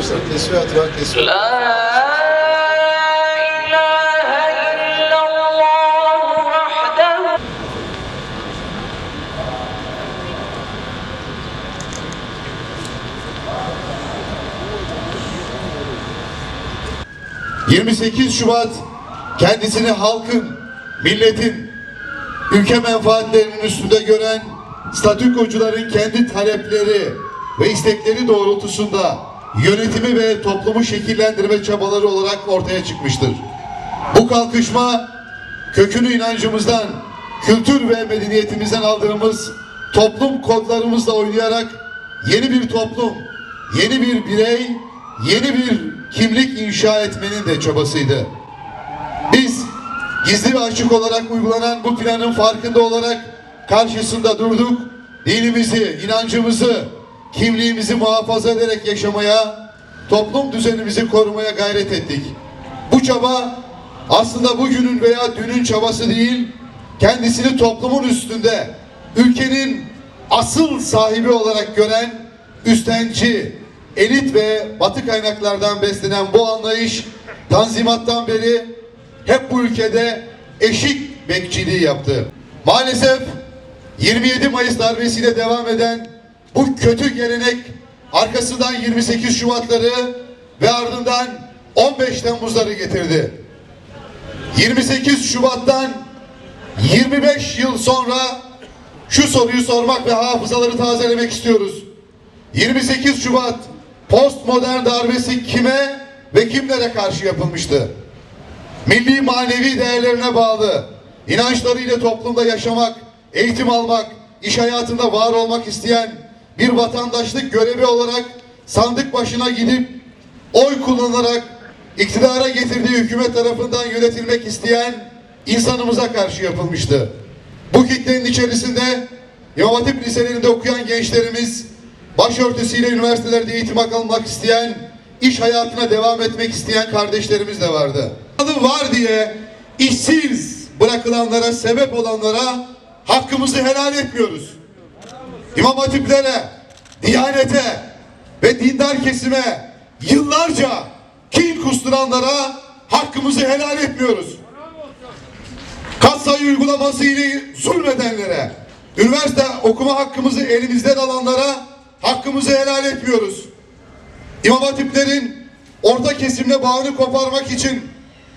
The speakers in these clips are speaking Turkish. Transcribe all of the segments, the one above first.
arkadaşlar tesbih hatıra tesbih. ...28 Şubat kendisini halkın, milletin, ülke menfaatlerinin üstünde gören statükocuların kendi talepleri ve istekleri doğrultusunda yönetimi ve toplumu şekillendirme çabaları olarak ortaya çıkmıştır. Bu kalkışma kökünü inancımızdan, kültür ve medeniyetimizden aldığımız toplum kodlarımızla oynayarak yeni bir toplum, yeni bir birey, yeni bir kimlik inşa etmenin de çabasıydı. Biz gizli ve açık olarak uygulanan bu planın farkında olarak karşısında durduk. Dinimizi, inancımızı, kimliğimizi muhafaza ederek yaşamaya, toplum düzenimizi korumaya gayret ettik. Bu çaba aslında bugünün veya dünün çabası değil, kendisini toplumun üstünde, ülkenin asıl sahibi olarak gören üstenci, elit ve batı kaynaklardan beslenen bu anlayış Tanzimat'tan beri hep bu ülkede eşit bekçiliği yaptı. Maalesef 27 Mayıs darbesiyle devam eden bu kötü gelenek arkasından 28 Şubatları ve ardından 15 Temmuzları getirdi. 28 Şubat'tan 25 yıl sonra şu soruyu sormak ve hafızaları tazelemek istiyoruz. 28 Şubat postmodern darbesi kime ve kimlere karşı yapılmıştı? Milli manevi değerlerine bağlı, inançlarıyla toplumda yaşamak, eğitim almak, iş hayatında var olmak isteyen bir vatandaşlık görevi olarak sandık başına gidip oy kullanarak iktidara getirdiği hükümet tarafından yönetilmek isteyen insanımıza karşı yapılmıştı. Bu kitlenin içerisinde İmam liselerinde okuyan gençlerimiz, başörtüsüyle üniversitelerde eğitim almak isteyen, iş hayatına devam etmek isteyen kardeşlerimiz de vardı. Adı var diye işsiz bırakılanlara, sebep olanlara hakkımızı helal etmiyoruz. İmam hatiplere, diyanete ve dindar kesime yıllarca kin kusturanlara hakkımızı helal etmiyoruz. Kat sayı uygulaması ile zulmedenlere, üniversite okuma hakkımızı elimizden alanlara hakkımızı helal etmiyoruz. İmam hatiplerin orta kesimle bağını koparmak için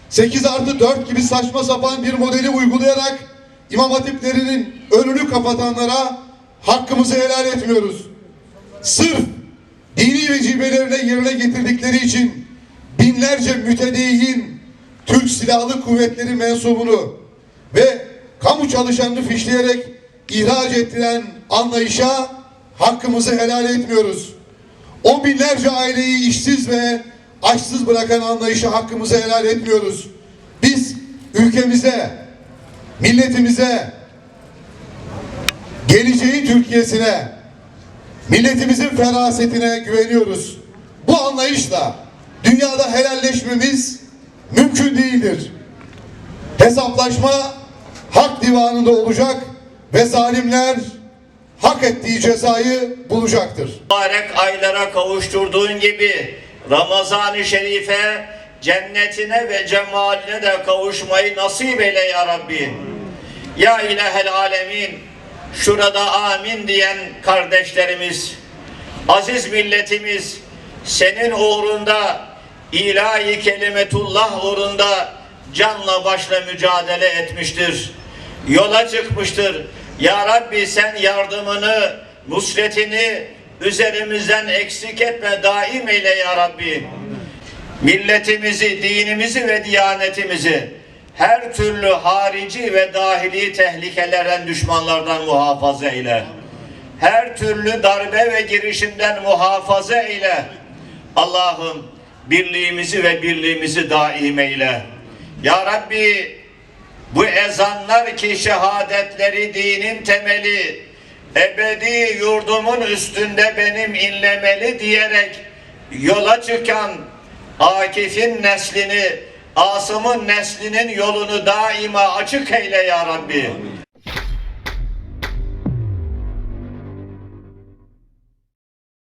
8 artı 4 gibi saçma sapan bir modeli uygulayarak İmam hatiplerinin önünü kapatanlara hakkımızı helal etmiyoruz. Sırf dini vecibelerine yerine getirdikleri için binlerce mütedeyyin Türk Silahlı Kuvvetleri mensubunu ve kamu çalışanını fişleyerek ihraç ettiren anlayışa hakkımızı helal etmiyoruz. On binlerce aileyi işsiz ve açsız bırakan anlayışa hakkımızı helal etmiyoruz. Biz ülkemize, milletimize, geleceği Türkiye'sine, milletimizin ferasetine güveniyoruz. Bu anlayışla dünyada helalleşmemiz mümkün değildir. Hesaplaşma hak divanında olacak ve zalimler hak ettiği cezayı bulacaktır. mübarek aylara kavuşturduğun gibi Ramazan-ı Şerif'e cennetine ve cemaline de kavuşmayı nasip eyle ya Rabbi. Ya ilahel alemin şurada amin diyen kardeşlerimiz, aziz milletimiz senin uğrunda ilahi kelimetullah uğrunda canla başla mücadele etmiştir. Yola çıkmıştır. Ya Rabbi sen yardımını, nusretini üzerimizden eksik etme, daim eyle ya Rabbi. Milletimizi, dinimizi ve diyanetimizi her türlü harici ve dahili tehlikelerden, düşmanlardan muhafaza eyle. Her türlü darbe ve girişimden muhafaza eyle. Allah'ım birliğimizi ve birliğimizi daim eyle. Ya Rabbi bu ezanlar ki şehadetleri dinin temeli, ebedi yurdumun üstünde benim inlemeli diyerek yola çıkan Akif'in neslini, Asım'ın neslinin yolunu daima açık eyle ya Rabbi.